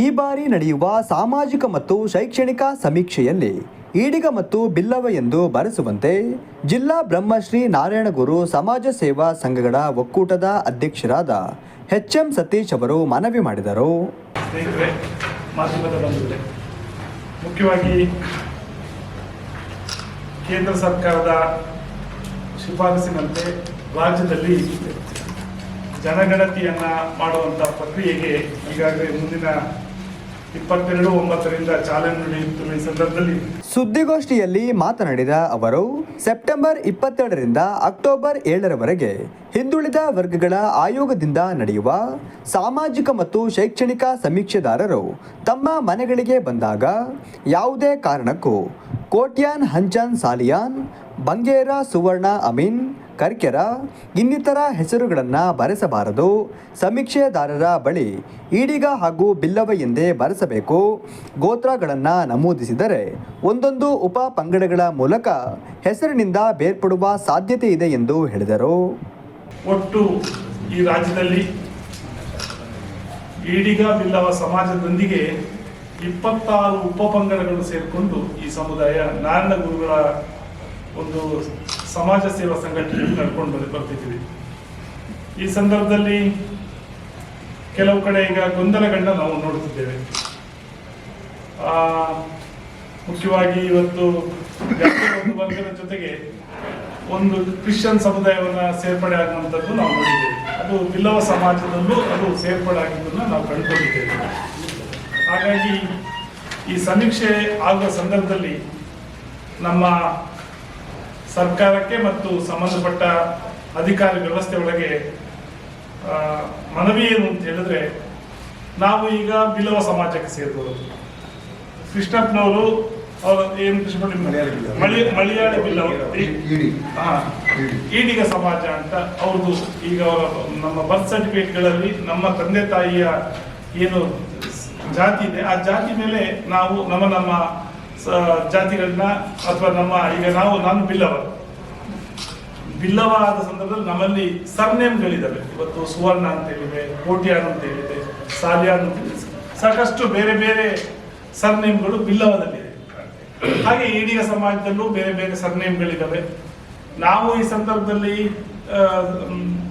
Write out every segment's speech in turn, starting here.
ಈ ಬಾರಿ ನಡೆಯುವ ಸಾಮಾಜಿಕ ಮತ್ತು ಶೈಕ್ಷಣಿಕ ಸಮೀಕ್ಷೆಯಲ್ಲಿ ಈಡಿಗ ಮತ್ತು ಬಿಲ್ಲವ ಎಂದು ಬರೆಸುವಂತೆ ಜಿಲ್ಲಾ ಬ್ರಹ್ಮಶ್ರೀ ನಾರಾಯಣಗುರು ಸಮಾಜ ಸೇವಾ ಸಂಘಗಳ ಒಕ್ಕೂಟದ ಅಧ್ಯಕ್ಷರಾದ ಎಚ್ ಎಂ ಸತೀಶ್ ಅವರು ಮನವಿ ಮಾಡಿದರು. ಮುಖ್ಯವಾಗಿ ಕೇಂದ್ರ ಸರ್ಕಾರದ ಶಿಫಾರಸಿನಂತೆ ರಾಜ್ಯದಲ್ಲಿ ಜನಗಣತಿಯನ್ನ ಮಾಡುವಂತ ಪ್ರಕ್ರಿಯೆಗೆ ಈಗಾಗಲೇ ಮುಂದಿನ ಇಪ್ಪತ್ತೆರಡು ಒಂಬತ್ತರಿಂದ ಚಾಲನೆ ನಡೆಯುತ್ತಿರುವ ಸಂದರ್ಭದಲ್ಲಿ ಸುದ್ದಿಗೋಷ್ಠಿಯಲ್ಲಿ ಮಾತನಾಡಿದ ಅವರು, ಸೆಪ್ಟೆಂಬರ್ ಇಪ್ಪತ್ತೆರಡರಿಂದ ಅಕ್ಟೋಬರ್ ಏಳರವರೆಗೆ ಹಿಂದುಳಿದ ವರ್ಗಗಳ ಆಯೋಗದಿಂದ ನಡೆಯುವ ಸಾಮಾಜಿಕ ಮತ್ತು ಶೈಕ್ಷಣಿಕ ಸಮೀಕ್ಷೆದಾರರು ತಮ್ಮ ಮನೆಗಳಿಗೆ ಬಂದಾಗ ಯಾವುದೇ ಕಾರಣಕ್ಕೂ ಕೋಟ್ಯಾನ್ ಹಂಚನ್ ಸಾಲಿಯಾನ್, ಬಂಗೇರ ಸುವರ್ಣ ಅಮೀನ್ ಕರ್ಕೆರ ಇನ್ನಿತರ ಹೆಸರುಗಳನ್ನು ಬರೆಸಬಾರದು. ಸಮೀಕ್ಷೆದಾರರ ಬಳಿ ಈಡಿಗ ಹಾಗೂ ಬಿಲ್ಲವ ಎಂದೇ ಬರೆಸಬೇಕು. ಗೋತ್ರಗಳನ್ನು ನಮೂದಿಸಿದರೆ ಒಂದೊಂದು ಉಪ ಪಂಗಡಗಳ ಮೂಲಕ ಹೆಸರಿನಿಂದ ಬೇರ್ಪಡುವ ಸಾಧ್ಯತೆ ಇದೆ ಎಂದು ಹೇಳಿದರು. ಒಟ್ಟು ಈ ರಾಜ್ಯದಲ್ಲಿ ಈಡಿಗ ಬಿಲ್ಲವ ಸಮಾಜದೊಂದಿಗೆ ಇಪ್ಪತ್ತಾರು ಉಪಪಂಗಡಗಳು ಸೇರಿಕೊಂಡು ಈ ಸಮುದಾಯ ನಾರಾಯಣ ಗುರುಗಳ ಒಂದು ಸಮಾಜ ಸೇವಾ ಸಂಘಟನೆ ನಡ್ಕೊಂಡು ಬರ್ತಿದ್ದೀವಿ ಈ ಸಂದರ್ಭದಲ್ಲಿ ಕೆಲವು ಕಡೆ ಈಗ ಗೊಂದಲಗಳನ್ನ ನಾವು ನೋಡುತ್ತಿದ್ದೇವೆ. ಮುಖ್ಯವಾಗಿ ಇವತ್ತು ಒಂದು ವರ್ಗದ ಜೊತೆಗೆ ಒಂದು ಕ್ರಿಶ್ಚಿಯನ್ ಸಮುದಾಯವನ್ನ ಸೇರ್ಪಡೆ ಆಗುವಂಥದ್ದು ನಾವು ನೋಡಿದ್ದೇವೆ. ಅದು ಬಿಲ್ಲವ ಸಮಾಜದಲ್ಲೂ ಅದು ಸೇರ್ಪಡೆ ಆಗಿದ್ದನ್ನ ನಾವು ಕಂಡುಕೊಂಡಿದ್ದೇವೆ. ಹಾಗಾಗಿ ಈ ಸಮೀಕ್ಷೆ ಆಗುವ ಸಂದರ್ಭದಲ್ಲಿ ನಮ್ಮ ಸರ್ಕಾರಕ್ಕೆ ಮತ್ತು ಸಂಬಂಧಪಟ್ಟ ಅಧಿಕಾರಿ ವ್ಯವಸ್ಥೆ ಒಳಗೆ ಮನವಿ ಏನು ಅಂತ ಹೇಳಿದ್ರೆ ನಾವು ಈಗ ಬಿಲವ ಸಮಾಜಕ್ಕೆ ಸೇರಿದವರು ಕೃಷ್ಣಪ್ಪನವರು ಅವರು ಏನು. ಮಳಿ ಮಲಯಾಳಿ ಬಿಲ್ಲವ ಈಡಿಗ ಸಮಾಜ ಅಂತ ಅವ್ರದ್ದು ಈಗ ಅವರ ನಮ್ಮ ಬರ್ತ್ ಸರ್ಟಿಫಿಕೇಟ್ಗಳಲ್ಲಿ ನಮ್ಮ ತಂದೆ ತಾಯಿಯ ಏನು ಜಾತಿ ಇದೆ ಆ ಜಾತಿ ಮೇಲೆ ನಾವು ನಮ್ಮ ನಮ್ಮ ಜಾತಿಗಳನ್ನ ಅಥವಾ ನಮ್ಮ, ಈಗ ನಾವು, ನಾನು ಬಿಲ್ಲವ. ಬಿಲ್ಲವ ಆದ ಸಂದರ್ಭದಲ್ಲಿ ನಮ್ಮಲ್ಲಿ ಸರ್ನೇಮ್ಗಳಿದ್ದಾವೆ ಇವತ್ತು ಸುವರ್ಣ ಅಂತ ಹೇಳಿದೆ ಕೋಟ್ಯಾನ್ ಅಂತ ಹೇಳಿದೆ ಸಾಲ್ಯಾನ್ ಅಂತ ಹೇಳಿದೆ ಸಾಕಷ್ಟು ಬೇರೆ ಬೇರೆ ಸರ್ನೇಮ್ಗಳು ಬಿಲ್ಲವದಲ್ಲಿದೆ ಹಾಗೆ ಈಡಿಯ ಸಮಾಜದಲ್ಲೂ ಬೇರೆ ಬೇರೆ ಸರ್ನೇಮ್ಗಳಿದ್ದಾವೆ ನಾವು ಈ ಸಂದರ್ಭದಲ್ಲಿ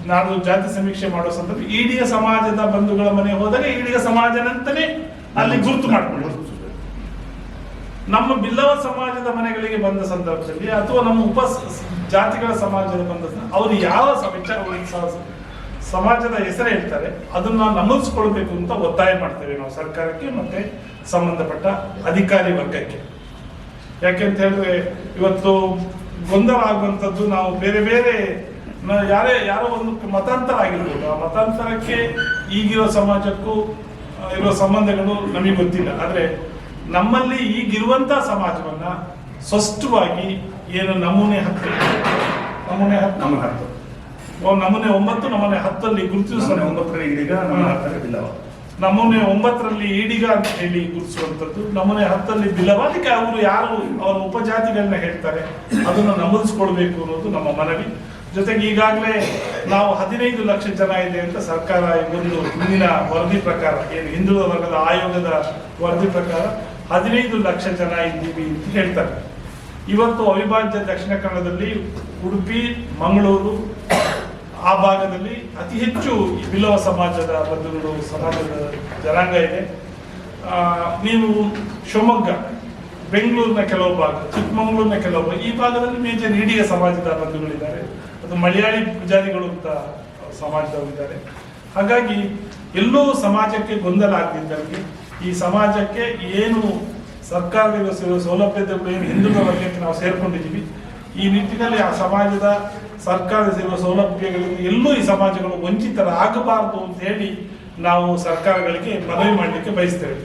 ನಾನು ಜಾತಿ ಸಮೀಕ್ಷೆ ಮಾಡೋ ಸಂದರ್ಭ ಈಡಿಯ ಸಮಾಜದ ಬಂಧುಗಳ ಮನೆ ಹೋದರೆ ಈಡಿಯ ಸಮಾಜನಂತಲೇ ಅಲ್ಲಿ ಗುರುತು ಮಾಡ್ಕೊಳ್ಳೋದು ನಮ್ಮ ಬಿಲ್ಲವ ಸಮಾಜದ ಮನೆಗಳಿಗೆ ಬಂದ ಸಂದರ್ಭದಲ್ಲಿ ಅಥವಾ ನಮ್ಮ ಉಪ ಜಾತಿಗಳ ಸಮಾಜದ ಬಂದ ಅವರು ಯಾವ ಸ- ವಿಚಾರ ಸಮಾಜದ ಹೆಸರು ಹೇಳ್ತಾರೆ, ಅದನ್ನ ನಮೂದಿಸ್ಕೊಳ್ಬೇಕು ಅಂತ ಒತ್ತಾಯ ಮಾಡ್ತೇವೆ ನಾವು ಸರ್ಕಾರಕ್ಕೆ ಮತ್ತೆ ಸಂಬಂಧಪಟ್ಟ ಅಧಿಕಾರಿ ವರ್ಗಕ್ಕೆ. ಯಾಕೆಂತ ಹೇಳಿದ್ರೆ, ಇವತ್ತು ಗೊಂದಲ ಆಗುವಂಥದ್ದು ನಾವು ಬೇರೆ ಬೇರೆ ಯಾರೇ ಯಾರೋ ಒಂದು ಮತಾಂತರ ಆಗಿರ್ಬೋದು. ಆ ಮತಾಂತರಕ್ಕೆ ಈಗಿರೋ ಸಮಾಜಕ್ಕೂ ಇರೋ ಸಂಬಂಧಗಳು ನಮಗೆ ಗೊತ್ತಿಲ್ಲ. ಆದ್ರೆ ನಮ್ಮಲ್ಲಿ ಈಗಿರುವಂತ ಸಮಾಜವನ್ನ ಸ್ಪಷ್ಟವಾಗಿ ಏನು ನಮೂನೆ ಹತ್ತು. ನಮೂನೆ ಹತ್ತು? ನಮೂನೆ ಹತ್ತು. ಓ, ನಮೂನೆ ಒಂಬತ್ತು ನಮೂನೆ ಹತ್ತಲ್ಲಿ ಗುರುತಿಸೋಣ ಒಂಬತ್ತರಲ್ಲಿ ಹತ್ತರ ಬಿಲ್ಲವ. ನಮೂನೆ ಒಂಬತ್ತರಲ್ಲಿ ಈಡಿಗ ಅಂತ ಹೇಳಿ ಗುರುತಿಸುವಂಥದ್ದು. ನಮೂನೆ ಹತ್ತಲ್ಲಿ ಬಿಲ್ಲವ ಅದಕ್ಕೆ ಅವರು ಯಾರು ಅವರ ಉಪಜಾತಿಗಳನ್ನ ಹೇಳ್ತಾರೆ ಅದನ್ನು ನಮೂದಿಸ್ಕೊಳ್ಬೇಕು ಅನ್ನೋದು ನಮ್ಮ ಮನವಿ. ಜೊತೆಗೆ ಈಗಾಗಲೇ ನಾವು ಹದಿನೈದು ಲಕ್ಷ ಜನ ಇದೆ ಅಂತ ಸರ್ಕಾರ ಒಂದು ಮುಂದಿನ ವರದಿ ಪ್ರಕಾರ ಏನು ಹಿಂದುಳಿದ ವರ್ಗದ ಆಯೋಗದ ವರದಿ ಪ್ರಕಾರ ಹದಿನೈದು ಲಕ್ಷ ಜನ ಇದ್ದೀವಿ ಅಂತ ಹೇಳ್ತಾರೆ. ಇವತ್ತು ಅವಿಭಾಜ್ಯ ದಕ್ಷಿಣ ಕನ್ನಡದಲ್ಲಿ ಉಡುಪಿ, ಮಂಗಳೂರು, ಆ ಭಾಗದಲ್ಲಿ ಅತಿ ಹೆಚ್ಚು ಬಿಲವ ಸಮಾಜದ ಬಂಧುಗಳು, ಸಮಾಜದ ಜನಾಂಗ ಇದೆ. ನೀವು ಶಿವಮೊಗ್ಗ, ಬೆಂಗಳೂರಿನ ಕೆಲವು ಭಾಗ, ಚಿಕ್ಕಮಗಳೂರಿನ ಕೆಲವು ಭಾಗ, ಈ ಭಾಗದಲ್ಲಿ ಮೇಜರ್ ಈಡಿಯ ಸಮಾಜದ ಬಂಧುಗಳಿದ್ದಾರೆ. ಅದು ಮಲಯಾಳಿ ಪೂಜಾರಿಗಳು ಅಂತ ಸಮಾಜದವರಿದ್ದಾರೆ. ಹಾಗಾಗಿ ಎಲ್ಲೂ ಸಮಾಜಕ್ಕೆ ಗೊಂದಲ ಆಗದಿದ್ದಂಗೆ ಈ ಸಮಾಜಕ್ಕೆ ಏನು ಸರ್ಕಾರದಿಂದ ಸೌಲಭ್ಯದ ಏನು ಹಿಂದುಳಿದ ವರ್ಗಕ್ಕೆ ನಾವು ಸೇರ್ಕೊಂಡಿದ್ದೀವಿ. ಈ ನಿಟ್ಟಿನಲ್ಲಿ ಆ ಸಮಾಜದ ಸರ್ಕಾರದ ಸಿಗುವ ಸೌಲಭ್ಯಗಳಿಂದ ಎಲ್ಲೂ ಈ ಸಮಾಜಗಳು ವಂಚಿತರಾಗಬಾರದು ಅಂತ ಹೇಳಿ ನಾವು ಸರ್ಕಾರಗಳಿಗೆ ಮನವಿ ಮಾಡಲಿಕ್ಕೆ ಬಯಸ್ತೇವೆ